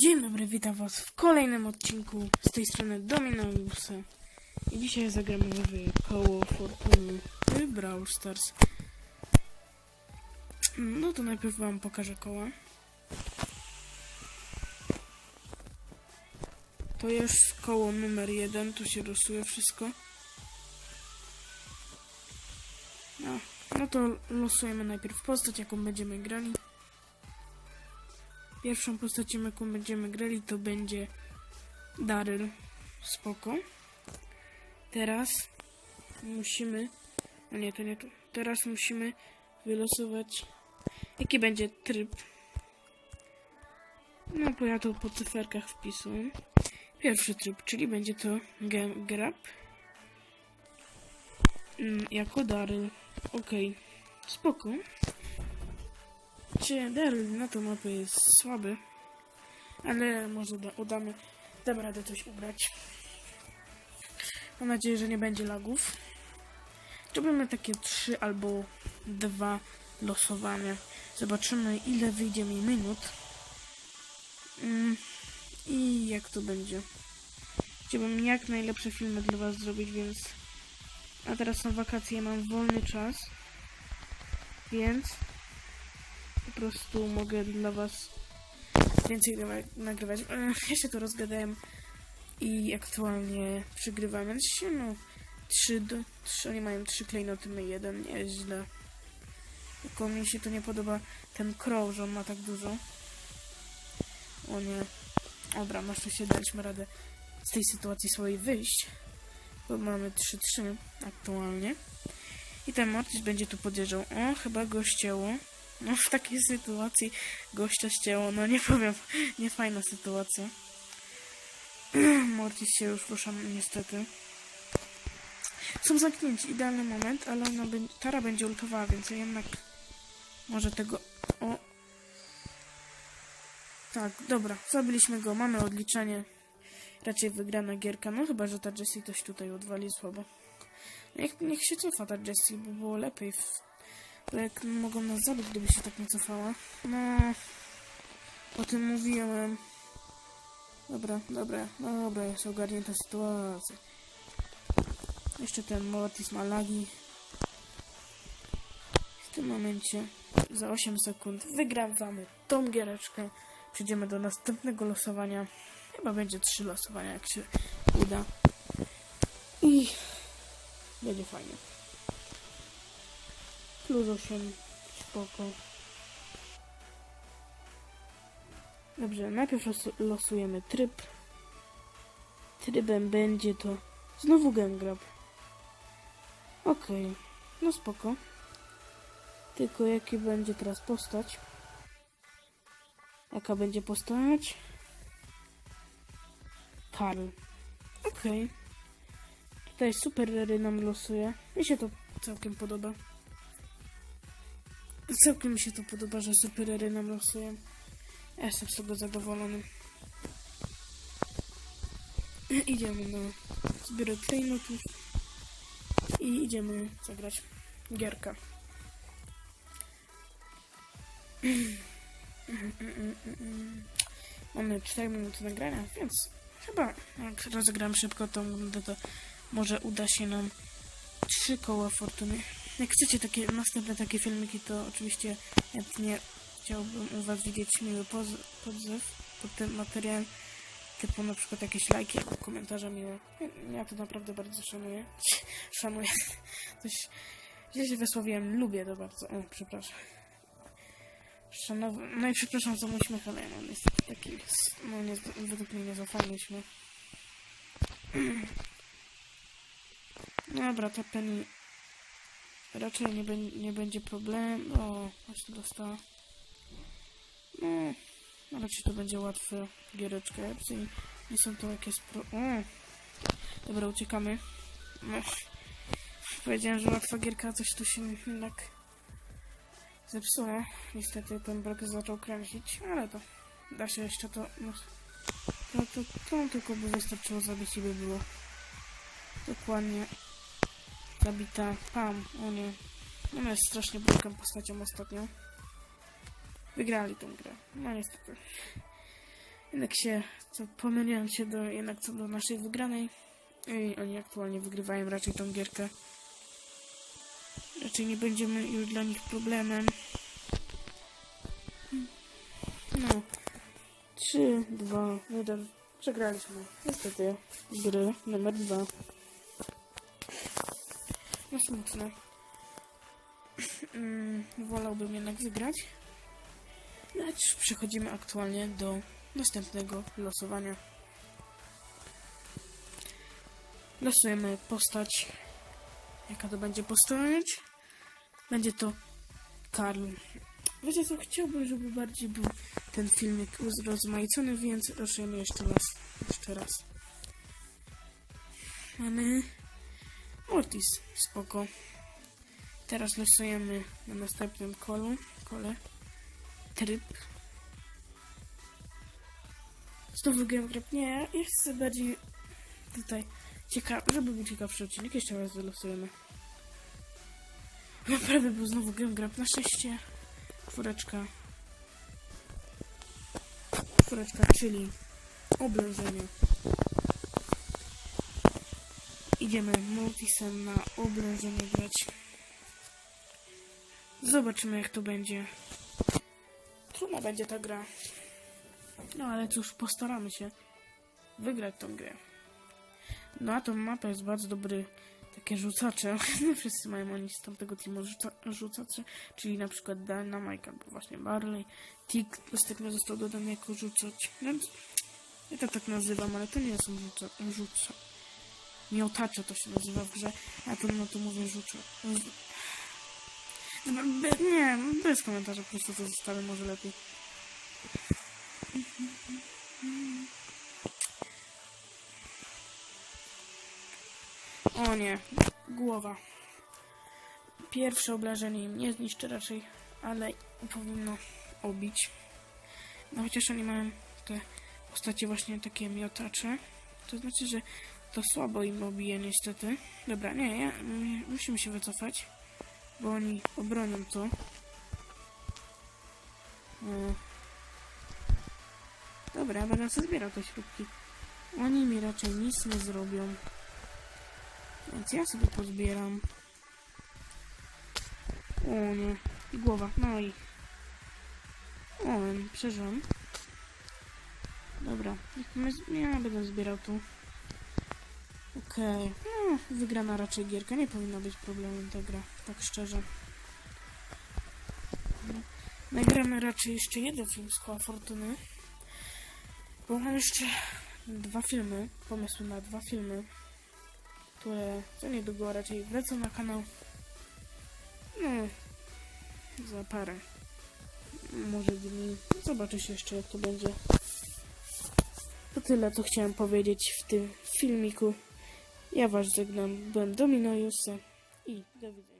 Dzień dobry, witam was w kolejnym odcinku z tej strony Dominausa i dzisiaj zagramy w koło Fortuny w Brawl Stars. No to najpierw wam pokażę koła. To jest koło numer jeden, tu się losuje wszystko. No, no to losujemy najpierw postać, jaką będziemy grali. Pierwszą postacią, jaką będziemy grali, to będzie Daryl. Spoko. Teraz musimy. No nie, to nie to. Teraz musimy wylosować, jaki będzie tryb. No, bo ja to po cyferkach wpisuję. Pierwszy tryb, czyli będzie to grab. Mm, jako Daryl. Okej. Spoko. Daryl na tą mapę jest słaby, ale może da, udamy, dam radę coś ubrać. Mam nadzieję, że nie będzie lagów. Robimy takie trzy albo dwa losowania. Zobaczymy ile wyjdzie mi minut. Mm, I jak to będzie. Chciałbym jak najlepsze filmy dla was zrobić, więc... A teraz są wakacje, mam wolny czas. Więc prostu mogę dla was więcej nagrywać. E, Ja się to rozgadałem i aktualnie przygrywam, więc się no trzy, do, trzy oni mają trzy klejnoty, my jeden, nieźle. Tylko mi się to nie podoba ten crow, że on ma tak dużo. O nie. Dobra, na szczęście daliśmy radę z tej sytuacji swojej wyjść. Bo mamy 3-3 aktualnie. I ten Mortis będzie tu podjeżdżał. O, chyba go ścięło. No w takiej sytuacji gościa ścięło, no nie powiem, niefajna sytuacja. Mortis się już rusza niestety. Są zamknięci, idealny moment, ale ona Tara będzie ultowała, więc jednak może tego... O! Tak, dobra, zabiliśmy go, mamy odliczenie. Raczej wygrana gierka, no chyba, że ta Jessie coś tutaj odwali słabo. Niech, niech się cofa ta Jessie, by było lepiej w bo jak mogą nas zabić, gdyby się tak nie cofała. No. O tym mówiłem. Dobra, dobra, no dobra, jest ogarnięta sytuacja. Jeszcze ten Mortis ma lagi. W tym momencie za 8 sekund wygrywamy tą giereczkę. Przejdziemy do następnego losowania. Chyba będzie trzy losowania, jak się uda. I będzie fajnie. Plus 8. Spoko. Dobrze, najpierw los losujemy tryb. Trybem będzie to znowu game grab. Okej, no spoko. Tylko jaki będzie teraz postać? Jaka będzie postać? Karl. Okej. Tutaj super Rary nam losuje. Mi się to całkiem podoba. Całkiem mi się to podoba, że superery nam losują. Ja jestem z tego zadowolony. Idziemy na zbiorę klejnotów i idziemy zagrać gierka. Mamy 4 minuty nagrania, więc chyba jak rozegram szybko tą to może uda się nam trzy koła fortuny. Jak chcecie takie następne takie filmiki, to oczywiście chętnie chciałbym u Was widzieć miły podzew pod tym materiałem. Typu na przykład jakieś lajki albo komentarze miłe. Ja- Ja to naprawdę bardzo szanuję. Szanuję. Coś źle się wysłowiłem. Lubię to bardzo. O, przepraszam. Szanow... No i przepraszam za mój śmiech, ale niestety taki no nie, według mnie nie za fajny śmiech. Dobra, to Penny raczej nie, nie będzie problemu. O, właśnie dostała. No, raczej to będzie łatwe giereczka. Raczej nie są to jakieś pro... O, dobra, uciekamy. No, powiedziałem, że łatwa gierka, coś tu się jednak zepsuło. Niestety ten blok zaczął kręcić, ale to da się jeszcze to... No, to, to, to tylko by wystarczyło zabić i by było. Dokładnie zabita. Pam, o nie. Ona jest strasznie brzydką postacią ostatnio. Wygrali tę grę. No niestety. Jednak się, co pomyliłem się do, jednak co do naszej wygranej. I oni aktualnie wygrywają raczej tą gierkę. Raczej nie będziemy już dla nich problemem. No. 3, 2, 1. Przegraliśmy. Niestety. Gry numer 2. No smutne. Mm, Wolałbym jednak wygrać. Lecz przechodzimy aktualnie do następnego losowania. Losujemy postać. Jaka to będzie postać? Będzie to Karl. Wiecie co, chciałbym, żeby bardziej był ten filmik rozmaicony, więc losujemy jeszcze raz. Jeszcze raz. Mamy Mortis, spoko. Teraz losujemy na następnym kolu, kole tryb. Znowu game. Nie, ja chcę bardziej tutaj ciekawy, żeby był ciekawszy odcinek. Jeszcze raz wylosujemy. Naprawdę był znowu game. Na szczęście czwóreczka. Czwóreczka, czyli oblężenie. Idziemy Mortisem na oblężenie grać. Zobaczymy jak to będzie. Trudna będzie ta gra. No ale cóż, postaramy się wygrać tą grę. No a tą mapę jest bardzo dobry takie rzucacze. Wszyscy mają oni z tamtego teamu rzuca, rzucacze, czyli na przykład Dynamite albo właśnie Barley. Tick ostatnio został dodany jako rzucacz. Więc ja to tak nazywam, ale to nie są rzuca, rzuca. Miotacze to się nazywa w grze, a to no to mówię be, nie, bez komentarza, po prostu to zostawię może lepiej. O nie, głowa. Pierwsze obrażenie nie zniszczy raczej, ale powinno obić. No chociaż oni mają te postacie właśnie takie miotacze. To znaczy, że to słabo im obije niestety. Dobra, nie, ja, my, musimy się wycofać, bo oni obronią to. Dobra, będę sobie zbierał te śrubki. Oni mi raczej nic nie zrobią. Więc ja sobie pozbieram. O nie. I głowa. No i... O, przeżyłem. Dobra. Ja będę zbierał tu. Okej. No, wygrana raczej gierka. Nie powinna być problemem ta gra. Tak szczerze. Nagramy raczej jeszcze jeden film z Koła Fortuny. Bo mam jeszcze dwa filmy. Pomysły na dwa filmy które za niedługo raczej wlecą na kanał. No, za parę. Może dni. Zobaczy się jeszcze jak to będzie. To tyle, co chciałem powiedzieć w tym filmiku. Ja was żegnam. Byłem Dominojusem i do widzenia.